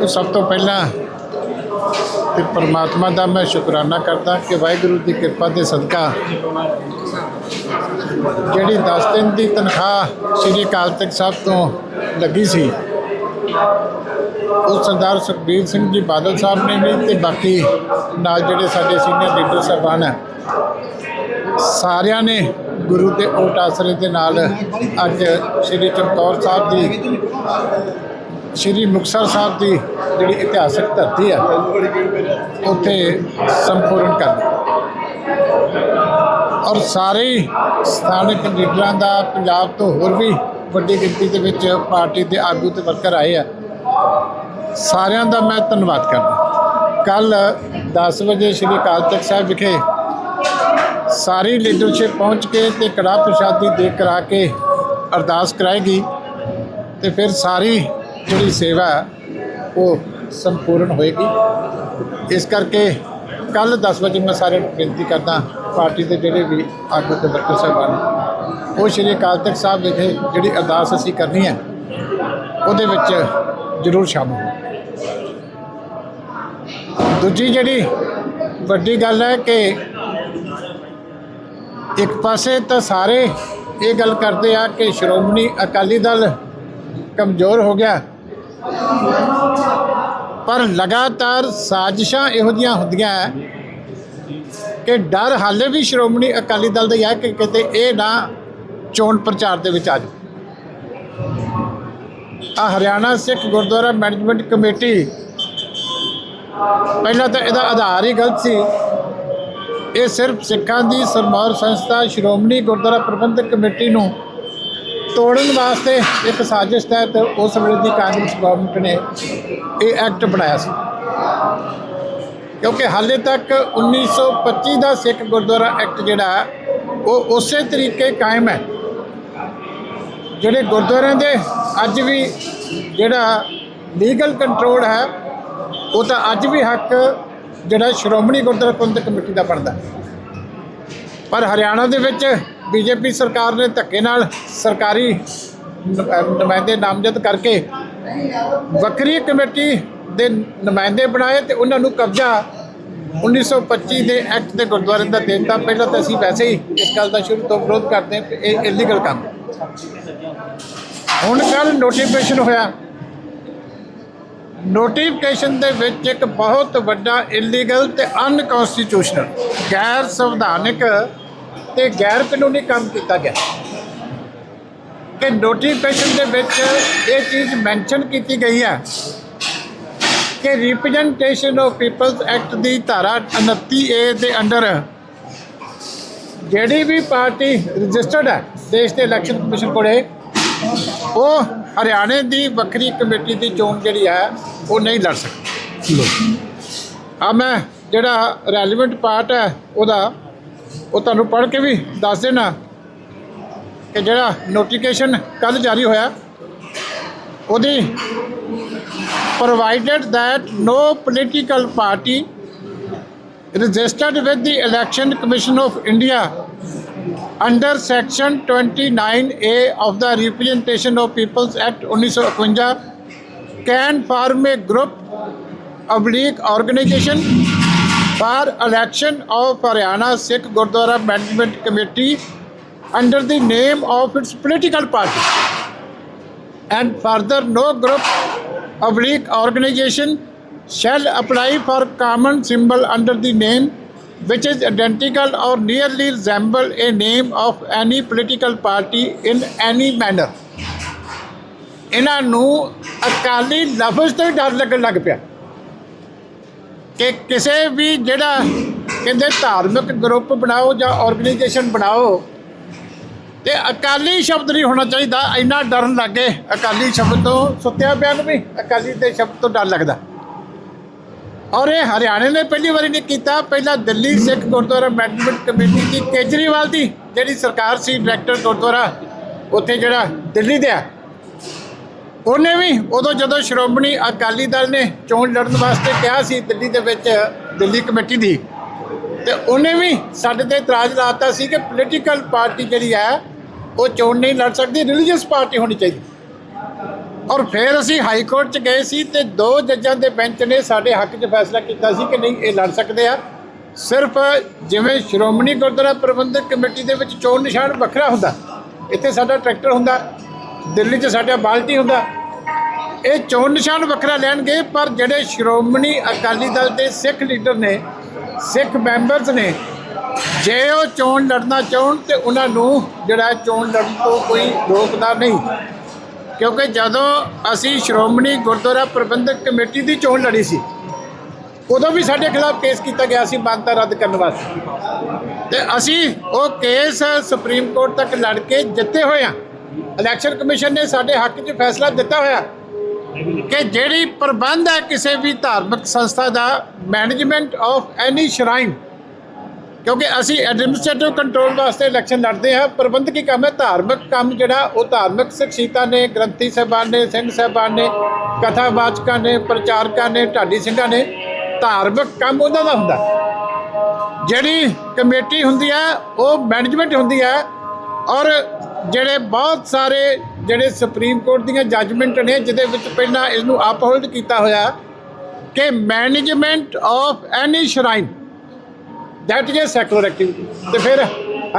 ਤੇ ਸਭ ਤੋਂ ਪਹਿਲਾਂ ਤੇ ਪਰਮਾਤਮਾ ਦਾ ਮੈਂ ਸ਼ੁਕਰਾਨਾ ਕਰਦਾ ਕਿ ਵਾਹਿਗੁਰੂ ਦੀ ਕਿਰਪਾ ਦੇ ਸਦਕਾ ਜਿਹੜੀ 10 ਦਿਨ ਦੀ ਤਨਖਾਹ ਸ੍ਰੀ ਅਕਾਲ ਤਖਤ ਸਾਹਿਬ ਤੋਂ ਲੱਗੀ ਸੀ, ਉਹ ਸਰਦਾਰ ਸੁਖਬੀਰ ਸਿੰਘ ਜੀ ਬਾਦਲ ਸਾਹਿਬ ਨੇ ਵੀ ਤੇ ਬਾਕੀ ਨਾਲ ਜਿਹੜੇ ਸਾਡੇ ਸੀਨੀਅਰ ਲੀਡਰ ਸਾਹਿਬਾਨ ਹੈ, ਸਾਰਿਆਂ ਨੇ ਗੁਰੂ ਦੇ ਓਟ ਆਸਰੇ ਦੇ ਨਾਲ ਅੱਜ ਸ੍ਰੀ ਚਮਕੌਰ ਸਾਹਿਬ ਦੀ ਸ੍ਰੀ ਮੁਕਤਸਰ ਸਾਹਿਬ ਦੀ ਜਿਹੜੀ ਇਤਿਹਾਸਕ ਧਰਤੀ ਹੈ ਉੱਥੇ ਸੰਪੂਰਨ ਕਰ ਔਰ ਸਾਰੇ ਸਥਾਨਕ ਲੀਡਰਾਂ ਦਾ, ਪੰਜਾਬ ਤੋਂ ਹੋਰ ਵੀ ਵੱਡੀ ਗਿਣਤੀ ਦੇ ਵਿੱਚ ਪਾਰਟੀ ਦੇ ਆਗੂ ਤੇ ਵਰਕਰ ਆਏ ਆ। ਸਾਰਿਆਂ ਦਾ ਮੈਂ ਧੰਨਵਾਦ ਕਰਦਾ। ਕੱਲ 10 ਵਜੇ ਸ੍ਰੀ ਅਕਾਲ ਤਖਤ ਸਾਹਿਬ ਵਿਖੇ ਸਾਰੀ ਲੀਡਰਸ਼ਿਪ ਪਹੁੰਚ ਕੇ ਤੇ ਕੜਾਹ ਪ੍ਰਸ਼ਾਦੀ ਦੇ ਕਰਾ ਕੇ ਅਰਦਾਸ ਕਰਾਏਗੀ ਤੇ ਫਿਰ ਸਾਰੀ ਜਿਹੜੀ ਸੇਵਾ ਉਹ ਸੰਪੂਰਨ ਹੋਏਗੀ। ਇਸ ਕਰਕੇ ਕੱਲ 10 ਵਜੇ ਮੈਂ ਸਾਰਿਆਂ ਨੂੰ ਬੇਨਤੀ ਕਰਦਾ, ਪਾਰਟੀ ਦੇ ਜਿਹੜੇ ਵੀ ਆਗੂ ਤੇ ਵਰਕਰ ਸਾਹਿਬਾਨ, ਉਹ ਸ਼੍ਰੀ ਅਕਾਲ ਤਖਤ ਸਾਹਿਬ ਵਿਖੇ ਜਿਹੜੀ ਅਰਦਾਸ ਅਸੀਂ ਕਰਨੀ ਹੈ, ਉਹਦੇ ਵਿੱਚ ਜ਼ਰੂਰ ਸ਼ਾਮਲ ਹੋ ਦੂਜੀ ਜਿਹੜੀ ਵੱਡੀ ਗੱਲ ਹੈ ਕਿ ਇੱਕ ਪਾਸੇ ਤਾਂ ਸਾਰੇ ਇਹ ਗੱਲ ਕਰਦੇ ਆ ਕਿ ਸ਼੍ਰੋਮਣੀ ਅਕਾਲੀ ਦਲ ਕਮਜ਼ੋਰ ਹੋ ਗਿਆ ਪਰ ਲਗਾਤਾਰ ਸਾਜ਼ਿਸ਼ਾਂ ਇਹੋ ਜਿਹੀਆਂ ਹੁੰਦੀਆਂ ਹੈ ਕਿ ਡਰ ਹਾਲੇ ਵੀ ਸ਼੍ਰੋਮਣੀ ਅਕਾਲੀ ਦਲ ਦਾ ਹੈ ਕਿ ਕਿਤੇ ਇਹ ਨਾ ਚੋਣ ਪ੍ਰਚਾਰ ਦੇ ਵਿੱਚ ਆ ਜਾਵੇ। ਆ ਹਰਿਆਣਾ ਸਿੱਖ ਗੁਰਦੁਆਰਾ ਮੈਨੇਜਮੈਂਟ ਕਮੇਟੀ, ਪਹਿਲਾਂ ਤਾਂ ਇਹਦਾ ਆਧਾਰ ਹੀ ਗਲਤ ਸੀ। ਇਹ ਸਿਰਫ ਸਿੱਖਾਂ ਦੀ ਸਰਮੌਰ ਸੰਸਥਾ ਸ਼੍ਰੋਮਣੀ ਗੁਰਦੁਆਰਾ ਪ੍ਰਬੰਧਕ ਕਮੇਟੀ ਨੂੰ ਤੋੜਨ ਵਾਸਤੇ ਇੱਕ ਸਾਜ਼ਿਸ਼ ਤਹਿਤ ਉਸ ਵੇਲੇ ਦੀ ਕਾਂਗਰਸ ਗਵਰਨਮੈਂਟ ਨੇ ਇਹ ਐਕਟ ਬਣਾਇਆ ਸੀ। ਕਿਉਂਕਿ ਹਾਲੇ ਤੱਕ 1925 ਦਾ ਸਿੱਖ ਗੁਰਦੁਆਰਾ ਐਕਟ ਜਿਹੜਾ ਉਹ ਉਸੇ ਤਰੀਕੇ ਕਾਇਮ ਹੈ। ਜਿਹੜੇ ਗੁਰਦੁਆਰਿਆਂ ਦੇ ਅੱਜ ਵੀ ਜਿਹੜਾ ਲੀਗਲ ਕੰਟਰੋਲ ਹੈ, ਉਹ ਤਾਂ ਅੱਜ ਵੀ ਹੱਕ ਜਿਹੜਾ ਸ਼੍ਰੋਮਣੀ ਗੁਰਦੁਆਰਾ ਪ੍ਰਬੰਧਕ ਕਮੇਟੀ ਦਾ ਬਣਦਾ ਪਰ ਹਰਿਆਣਾ ਦੇ ਵਿੱਚ ਬੀਜੇਪੀ ਸਰਕਾਰ ਨੇ ਧੱਕੇ ਨਾਲ ਸਰਕਾਰੀ ਨੁਮਾਇੰਦੇ ਨਾਮਜ਼ਦ ਕਰਕੇ ਵੱਖਰੀ ਕਮੇਟੀ ਦੇ ਨੁਮਾਇੰਦੇ ਬਣਾਏ ਤੇ ਉਹਨਾਂ ਨੂੰ ਕਬਜ਼ਾ 1925 ਦੇ ਐਕਟ ਦੇ ਗੁਰਦੁਆਰੇ ਦਾ ਦੇ ਦਿੱਤਾ ਪਹਿਲਾਂ ਤਾਂ ਅਸੀਂ ਵੈਸੇ ਹੀ ਇਸ ਗੱਲ ਦਾ ਸ਼ੁਰੂ ਤੋਂ ਵਿਰੋਧ ਕਰਦੇ ਹਾਂ ਇਹ ਇਲੀਗਲ ਕੰਮ। ਹੁਣ ਕੱਲ ਨੋਟੀਫਿਕੇਸ਼ਨ ਹੋਇਆ। ਨੋਟੀਫਿਕੇਸ਼ਨ ਦੇ ਵਿੱਚ ਇੱਕ ਬਹੁਤ ਵੱਡਾ ਇਲੀਗਲ ਤੇ ਅਨਕਨਸਟੀਟਿਊਸ਼ਨਲ ਗੈਰ ਸੰਵਿਧਾਨਕ ਤੇ ਗੈਰ ਕਾਨੂੰਨੀ ਕੰਮ ਕੀਤਾ ਗਿਆ। ਕਿ ਨੋਟੀਫਿਕੇਸ਼ਨ ਦੇ ਵਿੱਚ ਇਹ ਚੀਜ਼ ਮੈਂਸ਼ਨ ਕੀਤੀ ਗਈ ਹੈ ਕਿ ਰਿਪਰੈਜ਼ੈਂਟੇਸ਼ਨ ਆਫ ਪੀਪਲਸ ਐਕਟ ਦੀ ਧਾਰਾ 29 ਏ ਦੇ ਅੰਡਰ ਜਿਹੜੀ ਵੀ ਪਾਰਟੀ ਰਜਿਸਟਰਡ ਹੈ ਦੇਸ਼ ਦੇ ਇਲੈਕਸ਼ਨ ਕਮਿਸ਼ਨ ਕੋਲੇ ਉਹ ਹਰਿਆਣੇ ਦੀ ਵੱਖਰੀ ਕਮੇਟੀ ਦੀ ਚੋਣ ਜਿਹੜੀ ਹੈ ਉਹ ਨਹੀਂ ਲੜ ਸਕਦੀ। ਆ ਮੈਂ ਜਿਹੜਾ ਰੈਲੇਵੈਂਟ ਪਾਰਟ ਹੈ ਉਹਦਾ ਉਹ ਤੁਹਾਨੂੰ ਪੜ੍ਹ ਕੇ ਵੀ ਦੱਸ ਦੇਣਾ ਕਿ ਜਿਹੜਾ ਨੋਟੀਫਿਕੇਸ਼ਨ ਕੱਲ ਜਾਰੀ ਹੋਇਆ ਉਹਦੀ provided that no political party registered with the Election Commission of India under section 29A of the Representation of People's Act 1951 can form a group oblique organization for election of Haryana Sikh Gurdwara Management Committee under the name of its political party and further no group oblique organization shall apply for common symbol under the name which is identical or nearly resemble a name of any political party in any manner ਇਹਨਾਂ ਨੂੰ ਅਕਾਲੀ ਲਫ਼ਜ਼ ਤੋਂ ਹੀ ਡਰ ਲੱਗਣ ਲੱਗ ਪਿਆ ਕਿ ਕਿਸੇ ਵੀ ਜਿਹੜਾ ਕਹਿੰਦੇ ਧਾਰਮਿਕ ਗਰੁੱਪ ਬਣਾਓ ਜਾਂ ਆਰਗੇਨਾਈਜੇਸ਼ਨ ਬਣਾਓ, ਤੇ ਅਕਾਲੀ ਸ਼ਬਦ ਨਹੀਂ ਹੋਣਾ ਚਾਹੀਦਾ, ਇੰਨਾ ਡਰਨ ਲੱਗੇ ਅਕਾਲੀ ਸ਼ਬਦ ਤੋਂ ਸੁੱਤਿਆ ਪਿਆ ਨੂੰ ਵੀ ਅਕਾਲੀ ਦੇ ਸ਼ਬਦ ਤੋਂ ਡਰ ਲੱਗਦਾ। ਔਰ ਇਹ ਹਰਿਆਣੇ ਨੇ ਪਹਿਲੀ ਵਾਰੀ ਨਹੀਂ ਕੀਤਾ। ਪਹਿਲਾਂ ਦਿੱਲੀ, ਸਿੱਖ ਗੁਰਦੁਆਰਾ, ਮੈਨੇਜਮੈਂਟ ਕਮੇਟੀ ਦੀ ਕੇਜਰੀਵਾਲ ਦੀ ਜਿਹੜੀ ਸਰਕਾਰ ਸੀ, ਡਾਇਰੈਕਟਰ ਗੁਰਦੁਆਰਾ, ਉੱਥੇ ਜਿਹੜਾ ਦਿੱਲੀ ਦੇ ਆ। ਉਹਨੇ ਵੀ ਉਦੋਂ ਜਦੋਂ ਸ਼੍ਰੋਮਣੀ ਅਕਾਲੀ ਦਲ ਨੇ ਚੋਣ ਲੜਨ ਵਾਸਤੇ ਕਿਹਾ ਸੀ ਦਿੱਲੀ ਦੇ ਵਿੱਚ, ਦਿੱਲੀ ਕਮੇਟੀ ਦੀ, ਤੇ ਉਹਨੇ ਵੀ ਸਾਡੇ ਤੇ ਇਤਰਾਜ਼ ਲਾਤਾ ਸੀ ਕਿ ਪੋਲੀਟੀਕਲ ਪਾਰਟੀ ਜਿਹੜੀ ਹੈ, ਉਹ ਚੋਣ ਨਹੀਂ ਲੜ ਸਕਦੀ ਰਿਲੀਜੀਅਸ ਪਾਰਟੀ ਹੋਣੀ ਚਾਹੀਦੀ। ਔਰ ਫਿਰ ਅਸੀਂ ਹਾਈ ਕੋਰਟ ਚ ਗਏ ਸੀ ਤੇ ਦੋ ਜੱਜਾਂ ਦੇ ਬੈਂਚ ਨੇ ਸਾਡੇ ਹੱਕ 'ਚ ਫੈਸਲਾ ਕੀਤਾ ਸੀ ਕਿ ਨਹੀਂ, ਇਹ ਲੜ ਸਕਦੇ ਆ। ਸਿਰਫ ਜਿਵੇਂ ਸ਼੍ਰੋਮਣੀ ਗੁਰਦੁਆਰਾ ਪ੍ਰਬੰਧਕ ਕਮੇਟੀ ਦੇ ਵਿੱਚ ਚੋਣ ਨਿਸ਼ਾਨ ਵੱਖਰਾ ਹੁੰਦਾ, ਇੱਥੇ ਸਾਡਾ ਟਰੈਕਟਰ ਹੁੰਦਾ, ਦਿੱਲੀ 'ਚ ਸਾਡਾ ਬਾਲਟੀ ਹੁੰਦਾ ਇਹ ਚੋਣ ਨਿਸ਼ਾਨ ਵੱਖਰਾ ਲੈਣਗੇ, ਪਰ ਜਿਹੜੇ ਸ਼੍ਰੋਮਣੀ ਅਕਾਲੀ ਦਲ ਦੇ ਸਿੱਖ ਲੀਡਰ ਨੇ, ਸਿੱਖ ਮੈਂਬਰਸ ਨੇ, ਜੇ ਉਹ ਚੋਣ ਲੜਨਾ ਚਾਹਣ ਤੇ ਉਹਨਾਂ ਨੂੰ ਜਿਹੜਾ ਚੋਣ ਲੜਨ ਤੋਂ ਕੋਈ ਰੋਕਦਾ ਨਹੀਂ। ਕਿਉਂਕਿ ਜਦੋਂ ਅਸੀਂ ਸ਼੍ਰੋਮਣੀ ਗੁਰਦੁਆਰਾ ਪ੍ਰਬੰਧਕ ਕਮੇਟੀ ਦੀ ਚੋਣ ਲੜੀ ਸੀ, ਉਦੋਂ ਵੀ ਸਾਡੇ ਖਿਲਾਫ ਕੇਸ ਕੀਤਾ ਗਿਆ ਸੀ ਮਾਨਤਾ ਰੱਦ ਕਰਨ ਵਾਸਤੇ। ਤੇ ਅਸੀਂ ਉਹ ਕੇਸ ਸੁਪਰੀਮ ਕੋਰਟ ਤੱਕ ਲੜ ਕੇ ਜਿੱਤੇ ਹੋਏ ਆ ਇਲੈਕਸ਼ਨ ਕਮਿਸ਼ਨ ਨੇ ਸਾਡੇ ਹੱਕ 'ਚ ਫੈਸਲਾ ਦਿੱਤਾ ਹੋਇਆ। ਕਿ ਜਿਹੜੀ ਪ੍ਰਬੰਧ ਹੈ ਕਿਸੇ ਵੀ ਧਾਰਮਿਕ ਸੰਸਥਾ ਦਾ ਮੈਨੇਜਮੈਂਟ ਆਫ ਐਨੀ ਸ਼ਰਾਈਨ ਕਿਉਂਕਿ ਅਸੀਂ ਐਡਮਿਨਿਸਟ੍ਰੇਟਿਵ ਕੰਟਰੋਲ ਵਾਸਤੇ ਇਲੈਕਸ਼ਨ ਲੜਦੇ ਹਾਂ ਪ੍ਰਬੰਧਕੀ ਕੰਮ ਹੈ? ਧਾਰਮਿਕ ਕੰਮ ਜਿਹੜਾ, ਉਹ ਧਾਰਮਿਕ ਸ਼ਖਸੀਅਤਾਂ ਨੇ, ਗ੍ਰੰਥੀ ਸਾਹਿਬਾਨ ਨੇ, ਸਿੰਘ ਸਾਹਿਬਾਨ ਨੇ ਕਥਾਵਾਚਕਾਂ ਨੇ, ਪ੍ਰਚਾਰਕਾਂ ਨੇ, ਢਾਡੀ ਸਿੰਘਾਂ ਨੇ, ਧਾਰਮਿਕ ਕੰਮ ਉਹਨਾਂ ਦਾ ਹੁੰਦਾ। ਜਿਹੜੀ ਕਮੇਟੀ ਹੁੰਦੀ ਹੈ, ਉਹ ਮੈਨੇਜਮੈਂਟ ਹੁੰਦੀ ਹੈ ਔਰ ਜਿਹੜੇ ਬਹੁਤ ਸਾਰੇ ਜਿਹੜੇ ਸੁਪਰੀਮ ਕੋਰਟ ਦੀਆਂ ਜੱਜਮੈਂਟ ਨੇ, ਜਿਹਦੇ ਵਿੱਚ ਪਹਿਲਾਂ ਇਸ ਨੂੰ ਅਪਹੋਲਡ ਕੀਤਾ ਹੋਇਆ ਕਿ management of any shrine that is secular activity ਤੇ ਫਿਰ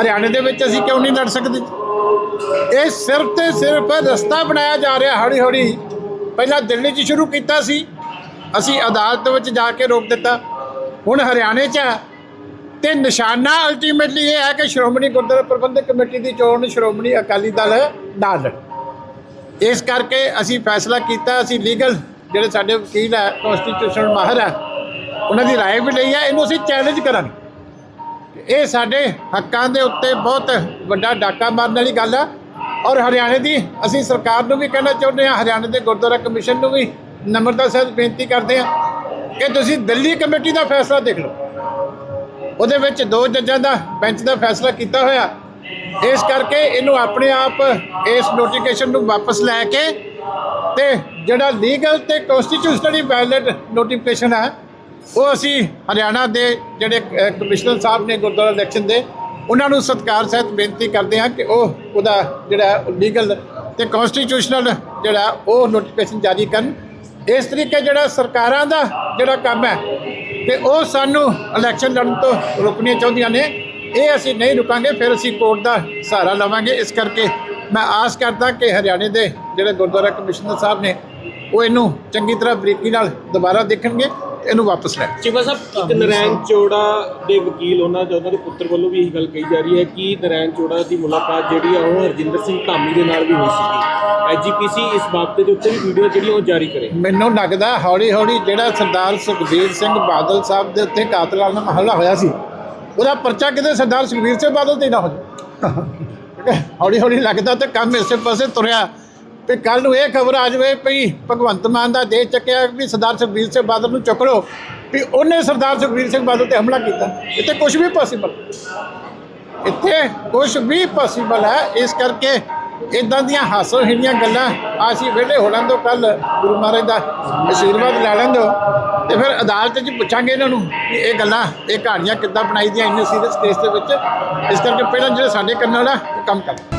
ਹਰਿਆਣੇ ਦੇ ਵਿੱਚ ਅਸੀਂ ਕਿਉਂ ਨਹੀਂ ਲੜ ਸਕਦੇ? ਇਹ ਸਿਰਫ ਤੇ ਸਿਰਫ ਰਸਤਾ ਬਣਾਇਆ ਜਾ ਰਿਹਾ ਹੌਲੀ ਹੌਲੀ ਪਹਿਲਾਂ ਦਿੱਲੀ 'ਚ ਸ਼ੁਰੂ ਕੀਤਾ ਸੀ। ਅਸੀਂ ਅਦਾਲਤ ਵਿੱਚ ਜਾ ਕੇ ਰੋਕ ਦਿੱਤਾ। ਹੁਣ ਹਰਿਆਣੇ 'ਚ ਹੈ। ਤੇ ਨਿਸ਼ਾਨਾ ਅਲਟੀਮੇਟਲੀ ਇਹ ਹੈ ਕਿ ਸ਼੍ਰੋਮਣੀ ਗੁਰਦੁਆਰਾ ਪ੍ਰਬੰਧਕ ਕਮੇਟੀ ਦੀ ਚੋਣ ਸ਼੍ਰੋਮਣੀ ਅਕਾਲੀ ਦਲ ਨਾਲ। ਲੜੇ ਇਸ ਕਰਕੇ ਅਸੀਂ ਫੈਸਲਾ ਕੀਤਾ ਅਸੀਂ ਲੀਗਲ ਜਿਹੜੇ ਸਾਡੇ ਵਕੀਲ ਹੈ ਕਨਸਟੀਟਿਊਸ਼ਨਲ ਮਾਹਰ ਹੈ ਉਹਨਾਂ ਦੀ رائے ਵੀ ਲਈ ਹੈ ਇਹਨੂੰ ਅਸੀਂ ਚੈਲੰਜ ਕਰਾਂਗੇ ਇਹ ਸਾਡੇ ਹੱਕਾਂ ਦੇ ਉੱਤੇ ਬਹੁਤ ਵੱਡਾ ਡਾਕਾ ਮਾਰਨ ਵਾਲੀ ਗੱਲ ਹੈ ਔਰ ਹਰਿਆਣੇ ਦੀ ਅਸੀਂ ਸਰਕਾਰ ਨੂੰ ਵੀ ਕਹਿਣਾ ਚਾਹੁੰਦੇ ਹਾਂ ਹਰਿਆਣੇ ਦੇ ਗੁਰਦੁਆਰਾ ਕਮਿਸ਼ਨ ਨੂੰ ਵੀ ਨਮਰਤਾ ਸਹਿਤ ਬੇਨਤੀ ਕਰਦੇ ਹਾਂ ਕਿ ਤੁਸੀਂ ਦਿੱਲੀ ਕਮੇਟੀ ਦਾ ਫੈਸਲਾ ਦੇਖ ਲਓ ਉਹਦੇ ਵਿੱਚ ਦੋ ਜੱਜਾਂ ਦਾ ਬੈਂਚ ਦਾ ਫੈਸਲਾ ਕੀਤਾ ਹੋਇਆ ਇਸ ਕਰਕੇ ਇਹਨੂੰ ਆਪਣੇ ਆਪ ਇਸ ਨੋਟੀਫਿਕੇਸ਼ਨ ਨੂੰ ਵਾਪਸ ਲੈ ਕੇ ਤੇ ਜਿਹੜਾ ਲੀਗਲ ਤੇ ਕਨਸਟੀਟਿਊਸ਼ਨਲੀ ਵੈਲਿਡ ਨੋਟੀਫਿਕੇਸ਼ਨ ਹੈ, ਉਹ ਅਸੀਂ ਹਰਿਆਣਾ ਦੇ ਜਿਹੜੇ ਕਮਿਸ਼ਨਰ ਸਾਹਿਬ ਨੇ ਗੁਰਦੁਆਰਾ ਇਲੈਕਸ਼ਨ ਦੇ, ਉਹਨਾਂ ਨੂੰ ਸਤਿਕਾਰ ਸਹਿਤ ਬੇਨਤੀ ਕਰਦੇ ਹਾਂ ਕਿ ਉਹ ਉਹਦਾ ਜਿਹੜਾ ਲੀਗਲ ਤੇ ਕਨਸਟੀਟਿਊਸ਼ਨਲ ਜਿਹੜਾ ਉਹ ਨੋਟੀਫਿਕੇਸ਼ਨ ਜਾਰੀ ਕਰਨ। ਇਸ ਤਰੀਕੇ ਜਿਹੜਾ ਸਰਕਾਰਾਂ ਦਾ ਜਿਹੜਾ ਕੰਮ ਹੈ, ਤੇ ਉਹ ਸਾਨੂੰ ਇਲੈਕਸ਼ਨ ਲੜਨ ਤੋਂ ਰੋਕਣੀਆਂ ਚਾਹੁੰਦੀਆਂ ਨੇ। ਇਹ ਅਸੀਂ ਨਹੀਂ ਰੁਕਾਂਗੇ ਫਿਰ ਅਸੀਂ ਕੋਰਟ ਦਾ ਸਹਾਰਾ ਲਵਾਂਗੇ। ਇਸ ਕਰਕੇ ਮੈਂ ਆਸ ਕਰਦਾ ਕਿ ਹਰਿਆਣੇ ਦੇ ਜਿਹੜੇ ਗੁਰਦੁਆਰਾ ਕਮਿਸ਼ਨਰ ਸਾਹਿਬ ਨੇ ਉਹ ਇਹਨੂੰ ਚੰਗੀ ਤਰ੍ਹਾਂ ਬਰੀਕੀ ਨਾਲ ਦੁਬਾਰਾ ਦੇਖਣਗੇ ਇਹਨੂੰ ਵਾਪਸ ਲੈ ਚਿਵਾ ਸਾਹਿਬ ਇੱਕ ਨਰੈਣ ਚੋੜਾ ਦੇ ਵਕੀਲ ਉਹਨਾਂ ਦੇ ਉਹਨਾਂ ਦੇ ਪੁੱਤਰ ਵੱਲੋਂ ਵੀ ਇਹੀ ਗੱਲ ਕਹੀ ਜਾ ਰਹੀ ਹੈ ਕਿ ਨਰੈਣ ਚੋੜਾ ਦੀ ਮੁਲਾਕਾਤ ਜਿਹੜੀ ਆ ਉਹ ਹਰਜਿੰਦਰ ਸਿੰਘ ਧਾਮੀ ਦੇ ਨਾਲ ਵੀ ਹੋਈ ਸੀਗੀ। ਐਜੀਪੀਸੀ ਇਸ ਬਾਬਤ ਦੇ ਉੱਤੇ ਵੀ ਵੀਡੀਓ ਜਿਹੜੀ ਉਹ ਜਾਰੀ ਕਰੇ। ਮੈਨੂੰ ਲੱਗਦਾ ਹੌਲੀ ਹੌਲੀ ਜਿਹੜਾ ਸਰਦਾਰ ਸੁਖਬੀਰ ਸਿੰਘ ਬਾਦਲ ਸਾਹਿਬ ਦੇ ਉੱਤੇ ਕਾਤਲਾਨਾ ਹਮਲਾ ਹੋਇਆ ਸੀ ਉਹਦਾ ਪਰਚਾ ਕਿਤੇ ਸਰਦਾਰ ਸੁਖਬੀਰ ਸਿੰਘ ਬਾਦਲ ਤੇ ਨਾ ਹੋ ਜਾਏ ਹੌਲੀ ਹੌਲੀ ਲੱਗਦਾ ਤੇ ਕੰਮ ਇਸੇ ਪਾਸੇ ਤੁਰਿਆ। ਵੀ ਕੱਲ ਨੂੰ ਇਹ ਖਬਰ ਆ ਜਾਵੇ ਵੀ ਭਗਵੰਤ ਮਾਨ ਦਾ ਦੇ ਚੱਕਿਆ ਵੀ ਸਰਦਾਰ ਸੁਖਬੀਰ ਸਿੰਘ ਬਾਦਲ ਨੂੰ ਚੁੱਕ ਲਓ। ਵੀ ਉਹਨੇ ਸਰਦਾਰ ਸੁਖਬੀਰ ਸਿੰਘ ਬਾਦਲ ਤੇ ਹਮਲਾ ਕੀਤਾ। ਇੱਥੇ ਕੁਝ ਵੀ ਪੋਸੀਬਲ ਇੱਥੇ ਕੁਝ ਵੀ ਪੋਸੀਬਲ ਹੈ। ਇਸ ਕਰਕੇ ਇਦਾਂ ਦੀਆਂ ਹਾਸੋ ਹੀਣੀਆਂ ਗੱਲਾਂ ਅਸੀਂ ਵਿਹਲੇ ਹੋ ਲੈਣ ਤੋਂ ਕੱਲ ਗੁਰੂ ਮਹਾਰਾਜ ਦਾ ਆਸ਼ੀਰਵਾਦ ਲੈ ਲੈਣ ਦਿਓ ਤੇ ਫਿਰ ਅਦਾਲਤ 'ਚ ਪੁੱਛਾਂਗੇ ਇਹਨਾਂ ਨੂੰ ਕਿ ਇਹ ਗੱਲਾਂ, ਇਹ ਕਹਾਣੀਆਂ ਕਿੱਦਾਂ ਬਣਾਈ ਦੀਆਂ ਇੰਨੇ ਸੀਰੀਅਸ ਕੇਸ ਦੇ ਵਿੱਚ। ਇਸ ਕਰਕੇ ਪਹਿਲਾਂ ਜਿਹੜੇ ਸਾਡੇ ਕਰਨ ਵਾਲਾ, ਉਹ ਕੰਮ ਕਰ।